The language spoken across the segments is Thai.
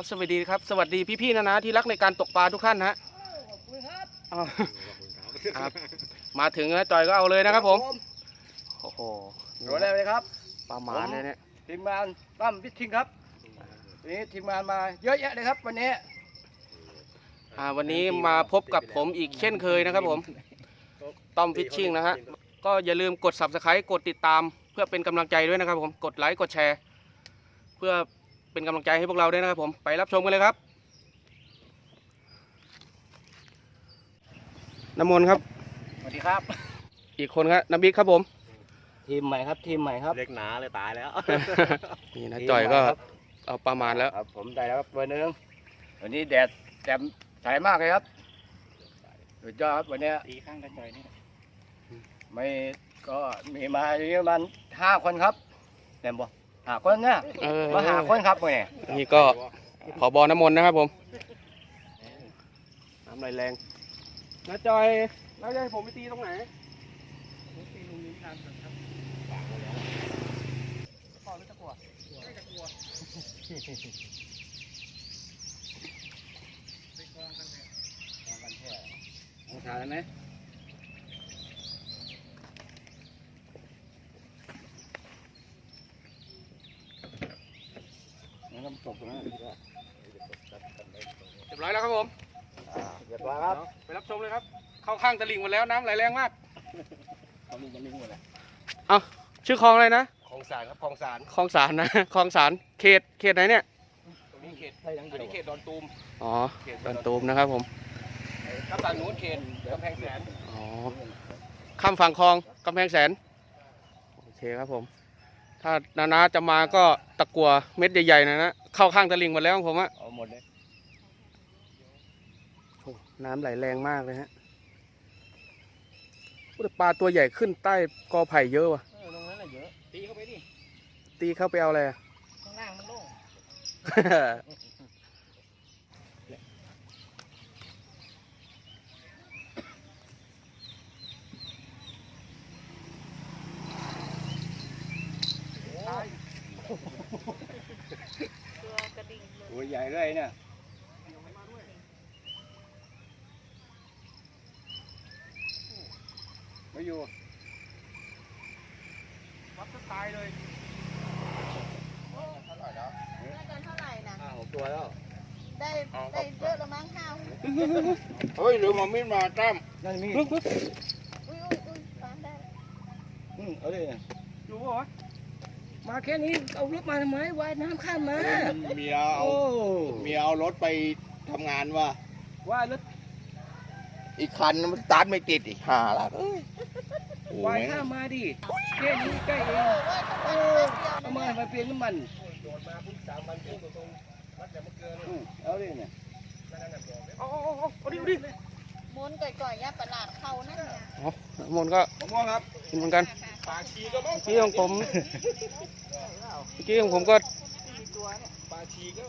ครับสวัสดีครับสวัสดีพี่ๆนะนะที่รักในการตกปลาทุกท่านนะฮะอ้าวครับมาถึงนะจอยก็เอาเลยนะครับผมโอ้โหโดนเลยครับปลาหมาเลยเนี่ยทีมงานตั้มพิชิงครับวันนี้ทีมงานมาเยอะแยะเลยครับ วันนี้อ่าวันนี้มาพบกับผมอีกเช่นเคยนะครับผมต้อมฟิชชิ่งนะฮะก็อย่าลืมกด subscribe กดติดตาม เพื่อเป็นกำลังใจด้วยนะครับผมกดไลค์กดแชร์ เพื่อ เป็นกำลังใจให้พวกเราด้วยนะครับผมไปรับชมกันเลยครับ น้ำมนต์ครับ สวัสดีครับ อีกคนครับน้ำบิ๊กครับผม ทีมใหม่ครับ ทีมใหม่ครับ เล็กหนาเลยตายแล้ว นี่นะจอยก็เอาประมาณแล้ว ครับ ผมได้แล้วครับเบอร์หนึ่งวันนี้แดดแจ่มใสมากเลยครับสุดยอดครับวันนี้ตีข้างกระจอยนี่ไม่ก็มีมาอยู่ประมาณห้าคนครับเต็มบ่ ห้าคนเนี่ยเออมาหาคนครับวันนี้นี่ก็ผอบอน้ำมนต์นะครับผม น้ำไหลแรงน้าจอยน้าจอยผมไปตีตรงไหนพ่อไม่จะกลัวไม่จะกลัวลองทานได้ไหม ตกนะเรียบร้อยแล้วครับผม เรียบร้อยครับไปรับชมเลยครับ เข้าข้างตลิ่งหมดแล้วน้ำไหลแรงมากตอนนี้ยังไม่หมดเลยชื่อคลองอะไรนะคลองสารครับคลองสารคลองสารนะคลองสารเขตเขตไหนเนี่ยตรงนี้เขตไทยทั้งเดีอันยวนี้เขตดอนตูมอ๋อดอนตูมนะครับผมครับฝั่งนู้นเขตกำแพงแสนอ๋อข้ามฝั่งคลองกำแพงแสนโอเคครับผม ถ้านานาจะมาก็ตะกัวเม็ดใหญ่ๆหนะนะเข้าข้างตลิ่งหมดแล้วของผมอะเอาหมดเลยโอ้น้ำไหลแรงมากเลยฮะโอ้แต่ปลาตัวใหญ่ขึ้นใต้กอไผ่เยอะว่ะ เออตรงนั้นน่ะเยอะ ตีเข้าไปดิ ตีเข้าไปเอาอะไรอะข้างล่างมันโล่งตัวใหญ่เลยเนี่ยไม่อยู่ วัดจะตายเลย ได้กันเท่าไหร่นะ ห้าหกตัวแล้ว ได้ได้เยอะแล้วมั้งห้าอุ้ย เฮ้ยหรือมามิดมาตั้มนั่นมีอุ้ยอุ้ยอุ้ยฟ้าได้อืมเอาดิรู้ป่าวะมาแค่นี้เอารถมาทำไมว่ายน้ำข้ามมาเมียเอาโอ้เมียเอารถไปทำงานว่ะว่ายรถอีกคันมันสตาร์ทไม่ติดอีกห่าละเอ้ยโอ้ว่ายยข้ามมาดิแค่นี้ใกล้เองโอ้ยทำไมเอาแป๊มาบเดียวนะมาเปลี่ยนน้ำมันอืมเอาดิเนี่ยเอาเอาเอาเอาดิเอาดิห มุนก่อยๆย่าประหลาดเข้านั่นเนี่ยอ๋อน้ำมนต์ก็มะม่วงครับกินเหมือนกันปลาชีก็บ้างเมื่อกี้ของผมเมื่อกี้ของผมก็ปลาชีก็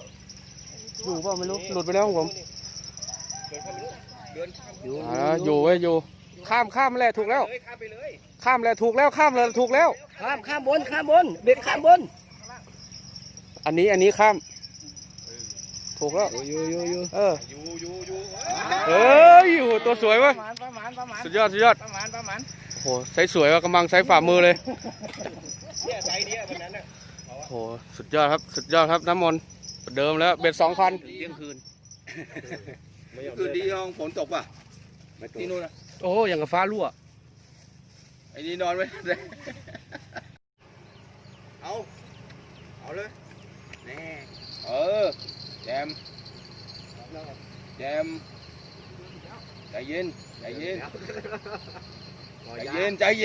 อยู่เปล่าไม่รู้หลุดไปแล้วของผมเดินข้ามไปเลยเดินข้ามอยู่อยู่เว้ยอยู่ ข้ามข้ามแหละถูกแล้วเลยข้ามไปเลยข้ามแหละถูกแล้วข้ามเลยถูกแล้ว ข้ามข้ามบนข้ามบนเบ็ดข้ามบน อันนี้อันนี้ข้าม ถูกแล้วอยู่อยู่อยู่เอออยู่อยู่อยู่เอ้ยโอ้โหตัวสวยเวะประมาณประมาณประมาณสุดยอดสุดยอดประมาณประมาณโอ้โหใช้สวยว่ะกำลังใช้ฝ่ามือเลยเนี่ยไซส์เนี้ยวันนั้นน่ะโอ้โหสุดยอดครับสุดยอดครับน้ำมนต์เดิมแล้วเบ็ดสองพันเที่ยงคืนคือดีลองฝนตกป่ะที่นู่นนะโอ้อย่างกับฟ้ารั่วไอ้นี่นอนไว้เลยเอาเอาเลยแน่เออ แจมแจมใจเย็นใจเย็นใจเย็นใจเ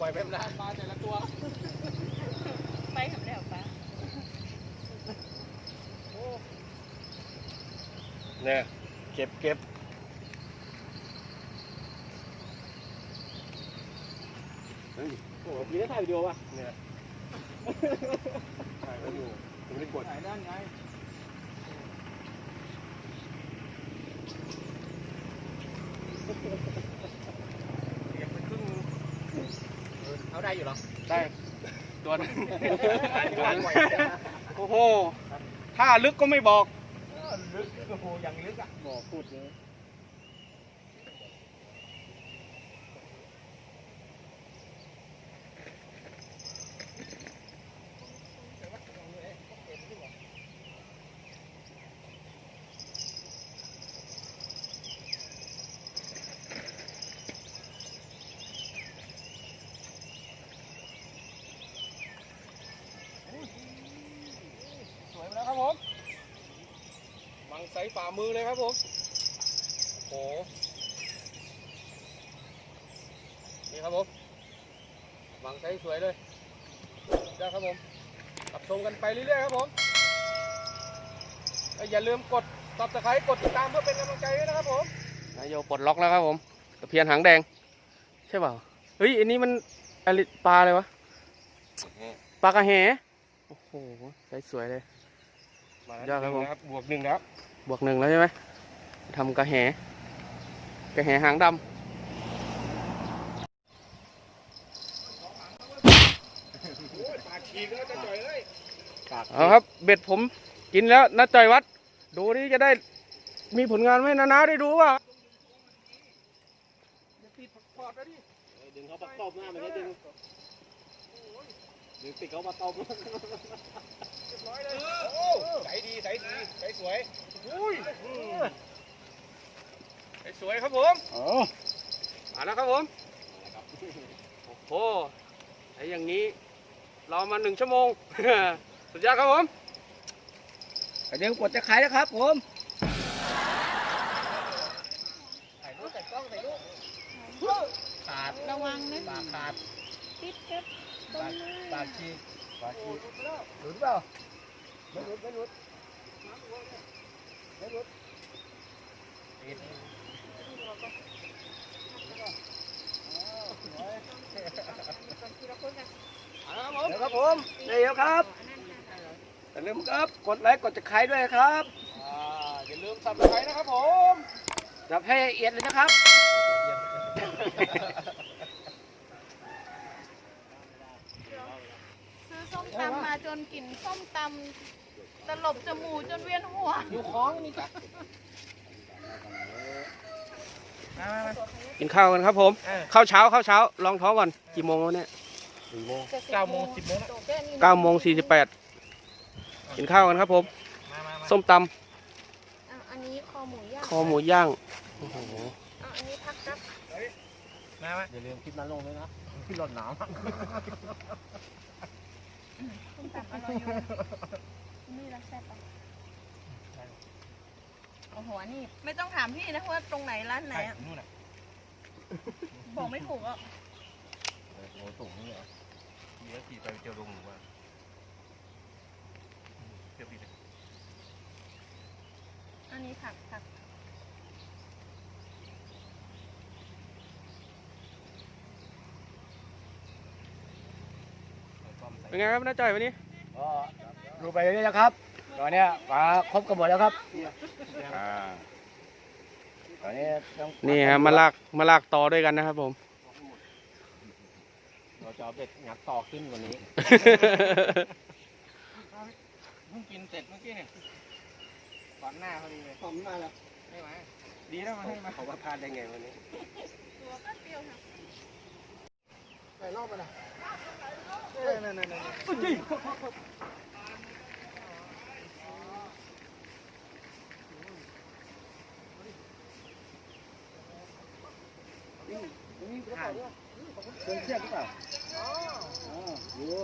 ปล่อยไปมันได้ปลาแต่ละตัว ไปทำแล้วปะเนี่ยเก็บเก็บเฮ้ยโอ้โหพี่ได้ถ่ายวิดีโอป่ะเนี่ยถ่ายไว้อยู่ผมไม่ได้กดถ่ายด้านไง เขาได้อยู่หรอ ได้ ตัวนึงโอ้โห ถ้าลึกก็ไม่บอก ลึกโอ้โหยังลึกอะบอกพูดเลย สวยมาแล้วครับผมบังไซ ฝ่ามือเลยครับผมโอ้โหนี่ครับผมบังไซสวยเลยเดี๋ยวครับผมขับชมกันไปเรื่อยๆครับผมแล้วอย่าลืมกด subscribe กดติดตามเพื่อเป็นกำลังใจด้วยนะครับผมนายโยปลดล็อกแล้วครับผมตะเพียนหางแดง ใช่เปล่าเฮ้ยอันนี้มันอะไรปลาอะไรวะปลากระแหโอ้โหไซส์สวยเลย มายอดครับผมบวกหนึ่งแล้ว บวกหนึ่งแล้วใช่ไหมทำกระแหกระแหหางดำเอาครับ เบ็ดผมกินแล้วนัดจอยวัด ดูนี่จะได้มีผลงานไหมนานาได้ดูว่าดึงเขาปักตบหน้ามันได้ดึง ดึงติดเขาปักตบใสดีใสดีใสสวยอุ้ยสวยครับผมอ๋อมาแล้วครับผมโอ้โหไอ้อย่างนี้รอมาหนึ่งชั่วโมงสุดยอดครับผมอย่าลืมกดจะขายนะครับผมถ่ายรูปใส่กล้องใส่รูปขาดระวังนะปากขาดติดกับ ต้นไม้ปากชีปากชีหลุดเปล่าไม่หลุดไม่หลุดไมาแล้วครับผมเดี๋ยวครับผมเดี๋ยวครับอย่าลืมครับกดไลค์กดจะขายด้วยครับอย่าลืมสับไครนะครับผมจับให้ละเอียดเลยนะครับ ซื้อส้มตำมา จนกลิ่นส้มตำตลบจมูกจนเวียนหัว อยู่คล้องนี่จ้ะกินข้าวกันครับผมข้าวเช้าข้าวเช้าลองท้องก่อนกี่โมงแล้วเนี่ยเก้าโมงสิบโมงเก้าโมงสี่สิบแปดกินข้าวกันครับผม มามามาส้มตอะอันนี้คอหมูย่างำคอหมูย่างโอ้โหอะอันนี้พักครับมามาอย่าลืมคลิปนั้นลงด้วยนะที่หลอดหนาว ส้มตำอร่อยอยู่นี่รักแซ่บปะโอ้โหอันนี่ไม่ต้องถามพี่นะว่าตรงไหนร้านไหนอะนู่นน่ะบอกไม่ถูกอะโอ้สูงนี่เหรอเดี๋ยวขี่ไปเจอลงหรือว่าเดี๋ยวปีอันนี้ผักผัก เป็นไงครับน้าจ่อยวันนี้ก็ดูไปเรื่อยๆนะครับตอนเนี้ยปลาครบกันหมดแล้วครับอ่าตอนนี้ต้องนี่ฮะมาลากมาลากต่อด้วยกันนะครับผม เราจะเอาเบ็ดงัดต่อขึ้นกว่านี้ เพิ่งกินเสร็จเมื่อกี้เนี่ยก่อนหน้าพอดีเลยผมมาแล้วไม่มาดีแล้วมาให้มาเขาว่าพลาดได้ไงวันนี้ ตัวก็เปรี้ยวค่ะไปรอบไปนะ นั่นนั่นนั่นเครื่องเชือกหรือเปล่าอ๋ออยู่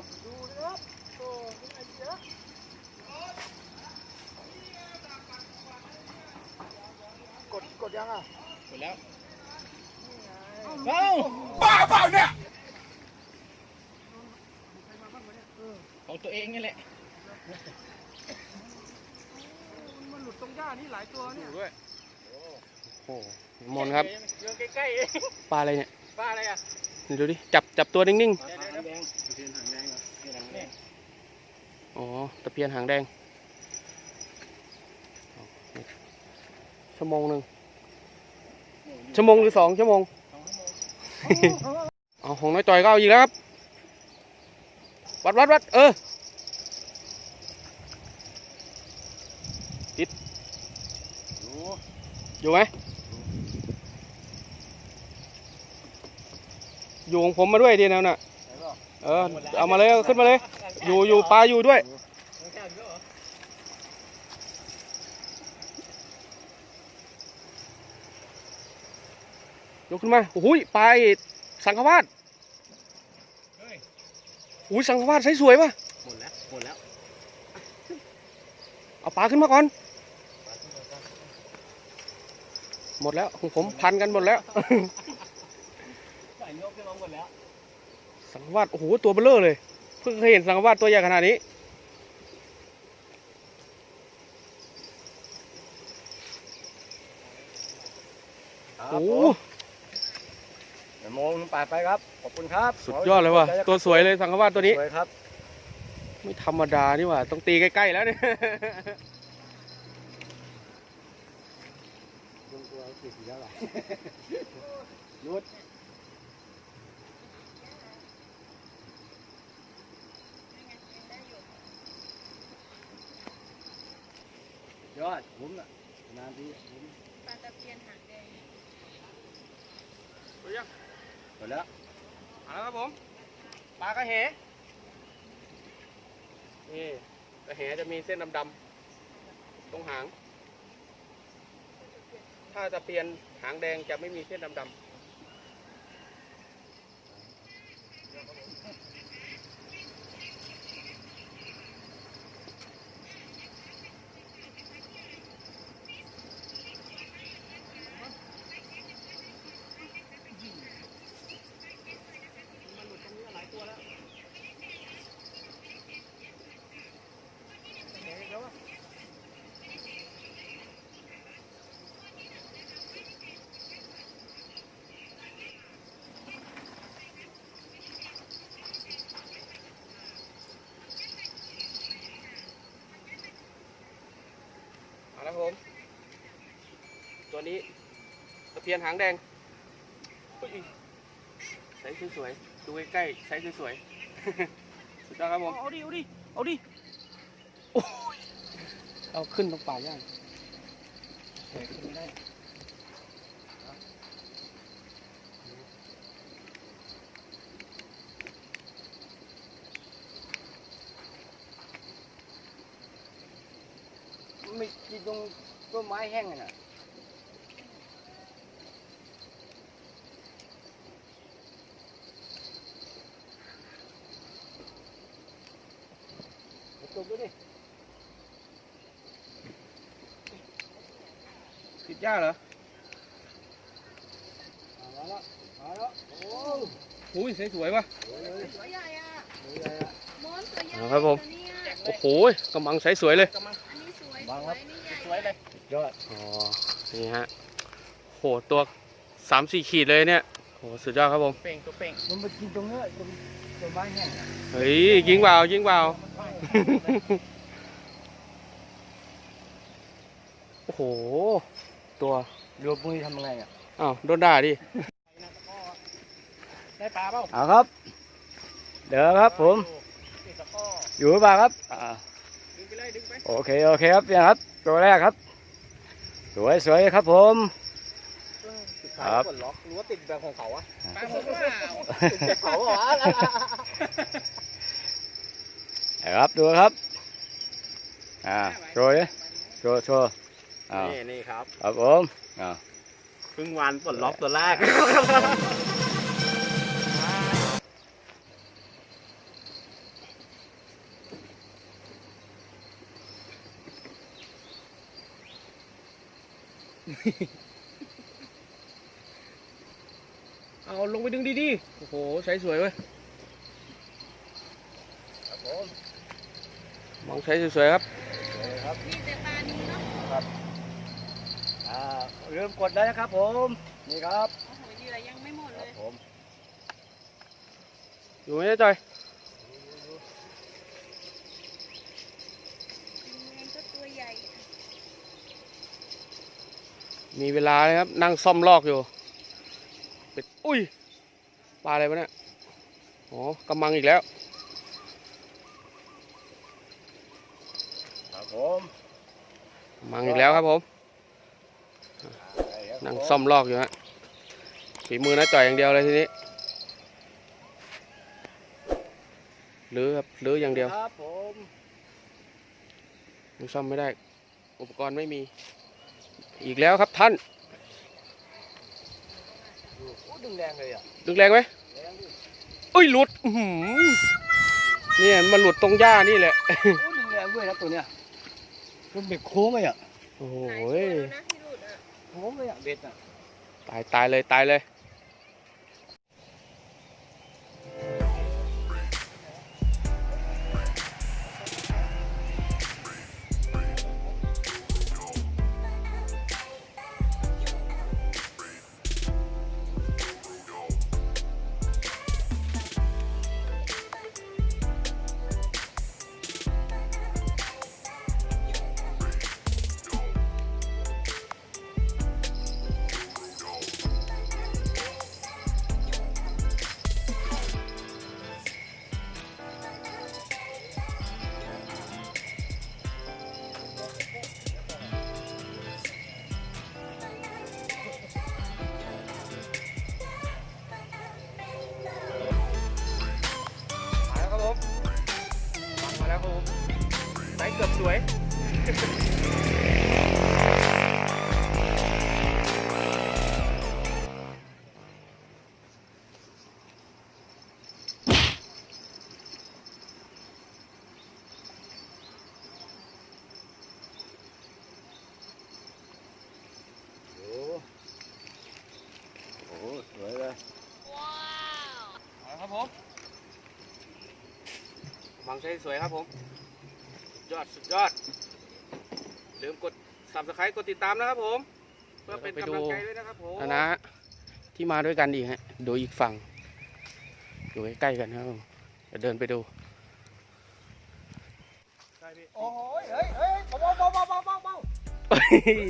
กด กดยังอะ กดแล้ว เอ้าบ้าเปล่าเนี่ย ของตัวเองนี่แหละมันหลุดตรงหญ้านี่หลายตัวเนี่ยด้วยโอ้โหมนครับเรื่องใกล้ๆเองปลาอะไรเนี่ยบ้าอะไรอะนี่ดูดิจับจับตัวนิ่งๆอ๋อตะเพียนหางแดงชั่วโมงหนึ่งชั่วโมงหรือสองชั่วโมงเอาของน้อยจอยก็เอาอีกแล้วครับ วัดวัดวัดเออติดอยู่ไหมอยู่ของผมมาด้วยดีแล้วน่ะเออเอามาเลยขึ้นมาเลย อยู่อยู่ปลาอยู่ด้วยยกขึ้นมาโอ้โหยปลาสังฆวาส อ้ยสังฆวาสใช้สวยป่ะหมดแล้วหมดแล้วเอาปลาขึ้นมาก่อน หมดแล้วของผมพันกันหมดแล้วใส่นกขึ้นมาหมดแล้ว สังฆวาสโอ้โหตัวเบลเลอร์เลย เพิ่งเคยเห็นสังฆวาสตัวใหญ่ขนาดนี้ครับโอ้ผ โหมเดี๋ยวโมงปาดไปครับ ขอบคุณครับ สุดยอดเลยว่ะตัวสวยเลยสังฆวาสตัวนี้ สวยครับ ไม่ธรรมดานี่หว่าต้องตีใกล้ๆแล้วเนี่ยลุงตัวกี่สีแล้วล่ะยุดยอดผมน่ะนานทีผมปลาตะเพียนหางแดงห มดแล้วเอาละครับผมปลากระเหนี่กระเหจะมีเส้นดำๆตรงหาง ถ้าจะเปลี่ยนหางแดงจะไม่มีเส้นดำๆ ตัวนี้ตะเพียนหางแดงอุ๊ยใสสวยๆ ดูใกล้ๆใสสวยๆ สุดยอดครับผม เอาดิ เอาดิ เอาดิโอ้ยเอาขึ้นตรงป่าย่างไม่กินตรงต้นไม้แห้งน่ะ กดูดิติดหญ้าเหรอมาแล้วมาแล้วโอ้อุ้ยสวยๆว่ะสวยเลยตัวใหญ่อะสวยเลยอะม้อนตัวใหญ่เอาครับผมตัวเนี้ยโอ้โหกำลังใสสวยเลยอันนี้สวยบังสครัวบยนี่ใหญ่สวยเลยยอดอ๋อนี่ฮะโหตัวสามสี่ขีดเลยเนี่ยโหสุดยอดครับผมเป่งตัวเป่งมันมากินตรงเนี้ยตรงต้นไม้แห้งน่ะเฮ้ยยิงเปล่ายิงเปล่า โอ้โห ตัวรวมพวกนี้ทำยังไงอะอ้าวโดนด่าดิ ได้ปลาเปล่าเอาครับ เดี๋ยวครับผมอยู่หรือเปล่าครับอ่าดึงไปเลยดึงไปโอเคโอเคครับเนี่ยครับ ตัวแรกครับ สวยสวยครับผมครับล็อกหรือว่าติดแบบของเขาอะปลาผมเปล่าเขาเหรอ ครับดูครับอ่าโชว์ดิโชว์โชว์อ่านี่นี่ครับครับผมอ่าเพิ่งวันปลดล็อกตัวแรกเอาลงไปดึงดีๆ โอ้โหใสสวยเว้ยครับผม มองใสสวยๆครับสวยครับมีแต่ปลานี้เนาะอ่าเริ่มกดได้นะครับผมนี่ครับโอ้โหเหยื่อยังไม่หมดคเลรับยผมอยู่ไหมเจ๊จอยก็ตัวใหญ่มีเวลาเลยครับนั่งซ่อมลอกอยู่เป็ดอุ้ยปลาอะไรวะเนี่ยอ๋อกำมังอีกแล้ว ครับ ผมกำมังอีกแล้วครับผม นั่งซ่อมลอกอยู่ฮะฝีมือน้าจ่อยอย่างเดียวเลยทีนี้หรือครับหรืออย่างเดียวครับผมยังซ่อมไม่ได้ อุปกรณ์ไม่มี อีกแล้วครับท่านโอ้ดึงแรงเลยอะดึงแรงไหมแรงดิอุ้ยหลุดอื้อหือเนี่ยมันหลุดตรงหญ้านี่แหละโอ้ดึงแรงด้วยนะตัวเนี้ย มันเบ็ดโค้งเลยอะ โอ้โหหลายตัวแล้วนะที่หลุดอะ โค้งเลยอะ เบ็ดอะ ตายตายเลยตายเลย เกือบสวยโอ้โหสวยเลยมาครับผมฟังไซส์สวยครับผมยอ ดสุดยอด ลืมกด subscribe กดติดตามนะครับผม เพื่อเป็นกำลังใจด้วยนะครับผมนะที่มาด้วยกันอีกฮะดูอีกฝั่งอยู่ใกล้ๆกันครับผมเดี๋ยวเดินไปดูโอ้ยเฮ้ยเฮ้ยเบาเบาเบาเบาเบาเบา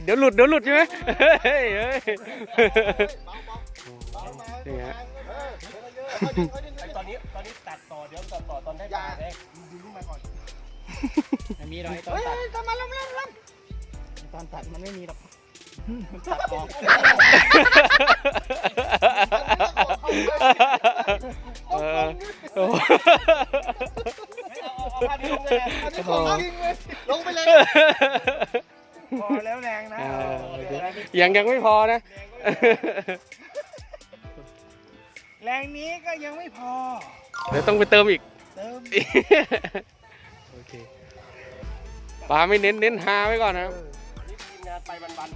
เดี๋ยวหลุดเดี๋ยวหลุดใช่ไหมเฮ้ยเฮ้ยเบาเบาเบามานี่ฮะเออเยอะๆไอ้ตอนนี้ตอนนี้ตัดต่อเดี๋ยวตัดต่อตอนได้ปลาเลยดูลูกมาก่อน ไม่มีหรอกไอ้ตอนตัดตอนตัดมันไม่มีหรอกมันตัดออกเออโอ้โหเอาผ้าดิลงเลยเอาที่ของจริงเลยลงไปเลยพอแล้วแรงนะอ่าโอเคยังยังไม่พอนะ แรงนี้ก็ยังไม่พอ เดี๋ยวต้องไปเติมอีก เติมโอเค ปลาไม่เน้นเน้นฮาไว้ก่อนนะครับนี่ทีมงานไปวันปั้น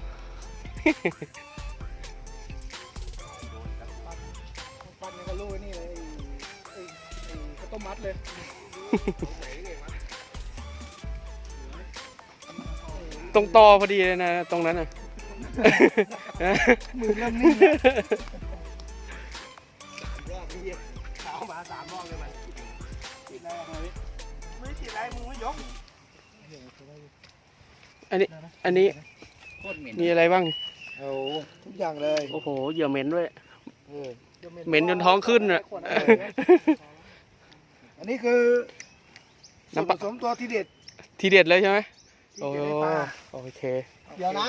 ยังก็รู้นี่เลยไอ้ไอ้ข้าวต้มมัดเลยตรงตอพอดีเลยนะตรงนั้นน่ะมือเริ่มนิ่งแล้วๆรอบนี้สาวมาสามรอบเลยมันติดอะไรอะพี่ไม่ติดอะไรมึงไม่ยก อันนี้ อันนี้โคตรเหม็นมีอะไรบ้าง โอ้ทุกอย่างเลยโอ้โห เหยื่อเหม็นด้วย เออเหม็นจนท้องขึ้นอะ อันนี้คือส่วนน้ำปผลา สมตัวที่เด็ดทีเด็ดเลยใช่ไหมที่โอ้เด็ดในปลาโอเค เดี๋ยวนะ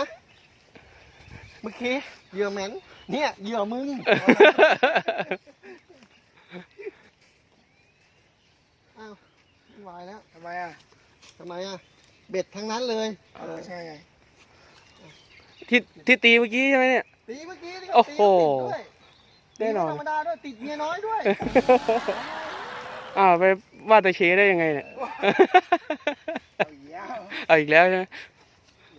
เมื่อกี้เหยื่อเหม็นเนี่ยเหยื่อมึงอ้าวไม่ไหวแล้วทำไมอะทำไมอะ เบ็ดทั้งนั้นเลยเออใช่ไงที่ที่ตีเมื่อกี้ใช่ไหมเนี่ย ตีเมื่อกี้นี่โอ้ก็โหตีแล้วติดด้วยแน่นอน ตีไม่ธรรมดาด้วยติดเมียน้อยด้วย อ้าวไปว่าแต่เชได้ยังไงเนี่ย เอาอีกแล้วเอาอีกแล้วใช่ไหม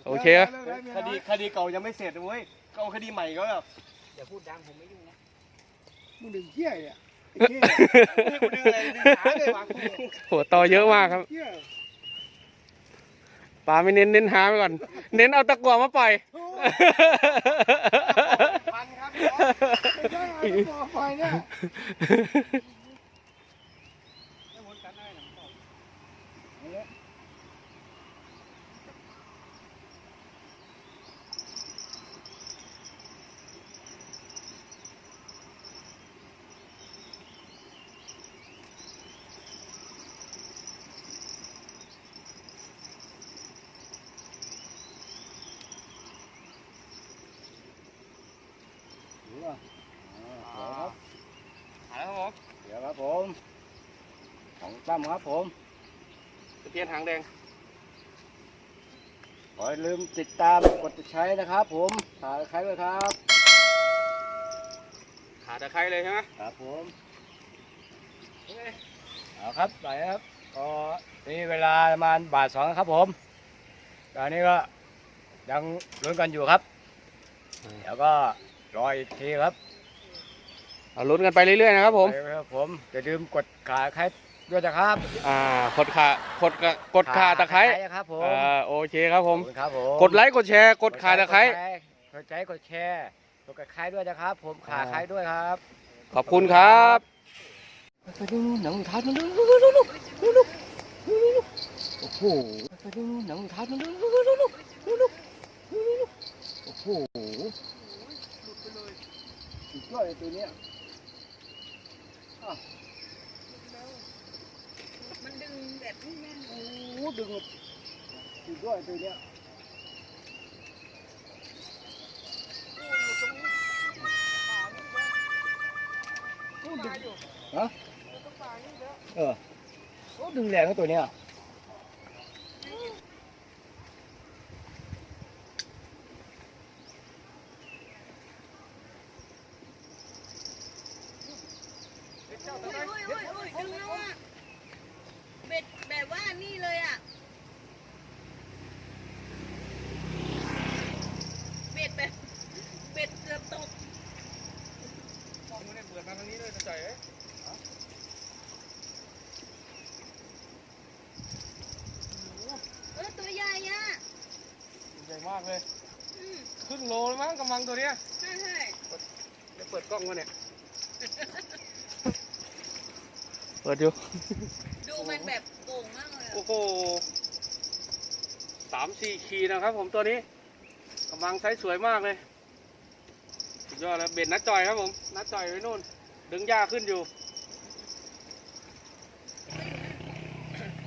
โอเคครับลิกแล้วเมียคน้ดีอยคดีเก่ายังไม่เสร็จนะเว้ยก็เอาคดีใหม่ก็แบบอย่าพูดดังผมไม่ยุ่งนะมึงดึงเขี้ยเนี่ยไอ้เขี้ยนี่กูดึงอะไรดึงขาเลยวางกูโหตอเยอะมากครับ เขี้ย ปลาไม่เน้นเน้นหาไปก่อน เน้นเอาตะกั่วมาปล่อยพันครับไม่ใช่ไอ้ตัวไฟเนี่ย อะอ่าสวยครับ เอาละครับผม เดี๋ยวครับผมของตั้ มครับผมตะเพียนหางแดงขออย่าลืมติดตามกดติดใช้นะครับ ผมฝากใครด้วยครับขาตะไคร้เลยใช่ไหมครับผมเอาครับไปครับก็นี่เวลาประมาณบ่ายสองครับผมตอนนี้ก็ยังลุ้นกันอยู่ครับเดี๋ยวก็รออีกทีครับเอาลุ้นกันไปเรื่อยๆนะครับผมไปครับผมอย่าลืมกดขาใคร ด้วยนะครับอ่ากดขากดกะกดขาตะไคร้ครับผมอ่าโอเคครับผมขอบคุณครับผมกดไลค์กดแชร์ กดขาตะไคร้กดไลค์กดแชร์กดกระไคร้ด้วยนะครับ ผมขาไคร้ด้วยครับ ขอบคุณครับไปดูหนังท้ายมันดูดูดูดูดูดูดูโอ้โหไปดูหนังท้ายมันดูดูดูดูดูดูดูโอ้โหสุดยอดเลยตัวเนี้ย มันดึง แบบไม่แม่นโอ้โหดึงสุดยอดเลยตัวเนี้ยโอ้ดึงฮะเออโอ้ดึงแรงนะตัวเนี้ย อุ้ยอุ้ยอุ้ยอุ้ยดึงแล้วอะเบ็ดแบบว่านี่เลยอะ เบ็ดแบบเบ็ดเกือบตก ไม่ได้เปิดมาทางนี้เลยจะจ่อยเอ้ย เออตัวใหญ่อะ ใหญ่มากเลย อืม ครึ่งโลเลยมั้งกำลังตัวเนี้ย ใช่ใช่ เดี๋ยวเปิดกล้องวะเนี่ย เปิดอยู่ ดูมันแบบโก่งมากเลยโอ้อะโหสามสี่ขีดนะครับผมตัวนี้กำลังใช้สวยมากเลย สุดยอดแล้วเบ็ดนัดจ่อยครับผม นัดจ่อยไว้นู่น ดึงหญ้าขึ้นอยู่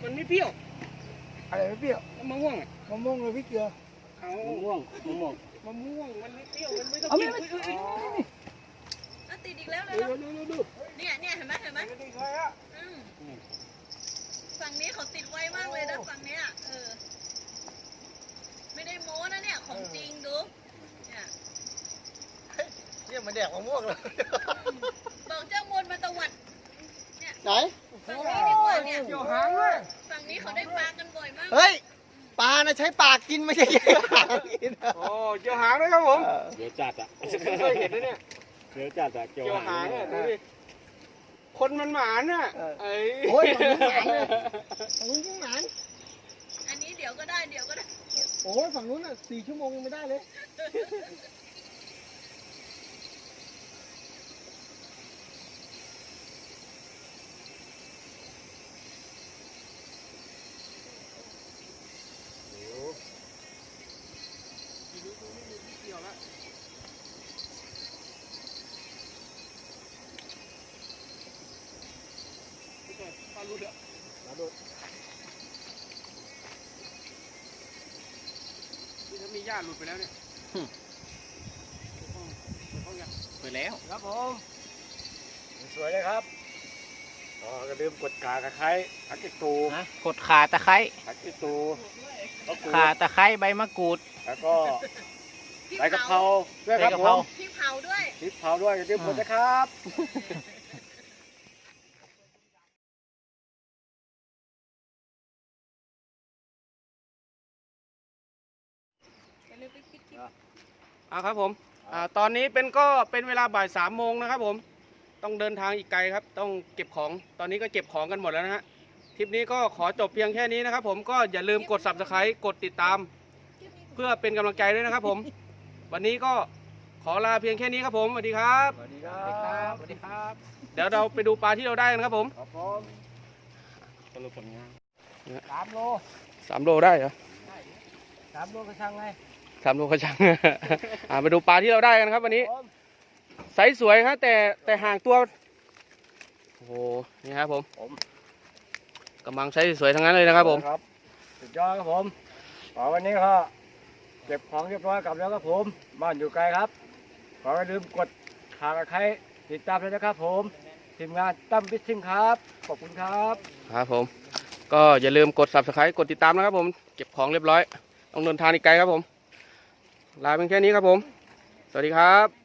มันไม่เปรี้ยวอะไรไม่เปรี้ยวมะม่วงอะมะม่วงเลยพี่เกลือ เอามะม่วงมะม่วงมะม่วงมันไม่เปรี้ยว มันไม่ต้องเอากิไม่นไม่เอ้ยเอ้ยอะติด อีกแล้วเลยดูดูดูดูเนี่ยเนี่ยเห็นไหมเห็นไหมเอ้ยไม่ได้เลยอะอืมฝั่งนี้เขาติดไวมากเลยนะฝั่งเนี้ยเออ ไม่ได้โม้นะเนี่ยของจริงดูเนี่ยเนี่ยมันแดกมะม่วงเลยบอกเจ้ามนต์มาตวัดไหนฝั่งนี้ดีกว่าเนี่ยเกี่ยวหางด้วยฝั่งนี้เขาได้ปลากันบ่อยมากเฮ้ยปลานะใช้ปากกินไม่ใช่ใช้ปากกินโอ้เกี่ยวหางด้วยครับผมเดี๋ยวจัดอะไม่เคยเห็นนะเนี่ย เดี๋ยวจัดอะเกี่ยวเกี่ยวหาหางงอะดูดิคนมันหมานอะไอ้โอ้ยมันหมานเลย ฝั่งนู้นยังหมานอันนี้เดี๋ยวก็ได้เดี๋ยวก็ได้ โอ้ยฝั่งนู้นอะสี่ชั่วโมงยังไม่ได้เลย ปลาหลุดอะ ปลาดุก นี่ถ้ามี หญ้าหลุดไปแล้วเนี่ยไปแล้ว ครับผมสวยเลยครับอ๋อก็ลืมกดขากับใครหักกิตูนะกดขาตะไคร้หักกิตูมะกรูดขาตะไคร้ใบมะกรูด แล้วก็พี่ใบกะเพราด้วยใบครับกะผเพรามพี่เผาด้วยพริกเผาด้วยอย่าลืมกดนะครับ อย่าลืมไปคิดคิด อ่า ครับผมอ่าตอนนี้เป็นก็เป็นเวลาบ่ายสามโมงนะครับผมต้องเดินทางอีกไกลครับ ต้องเก็บของตอนนี้ก็เก็บของกันหมดแล้วนะฮะทริปนี้ก็ขอจบเพียงแค่นี้นะครับผมก็อย่าลืมกด subscribe กดติดตาม เพื่อเป็นกำลังใจด้วยนะครับผม วันนี้ก็ขอลาเพียงแค่นี้ครับผมสวัสดีครับ สวัสดีครับสวัสดีครับ เดี๋ยวเราไปดูปลาที่เราได้กันครับผมครับผมสรุปผลงานสามโลสามโลได้เหรอสามโลก็ช่างไง สามโลกระชัง อ่ามาดูปลาที่เราได้กันครับวันนี้ไซส์สวยครับแต่แต่ห่างตัว โอ้โห นี่ครับผมผม กำลังใซส์สวยทั้งนั้นเลยนะครับผม ครับสุดยอดครับผมขอวันนี้ก็เก็บของเรียบร้อยกลับแล้วครับผมบ้านอยู่ไกลครับ ขออย่าลืมกดหากใครติดตามเลยนะครับผมทีมงานตั้มพิชซิ่งครับ ขอบคุณครับ ครับผม ก็อย่าลืมกด subscribe กดติดตามนะครับผม เก็บของเรียบร้อยต้องเดินทางอีกไกลครับผม ลาเพียงแค่นี้ครับผม สวัสดีครับ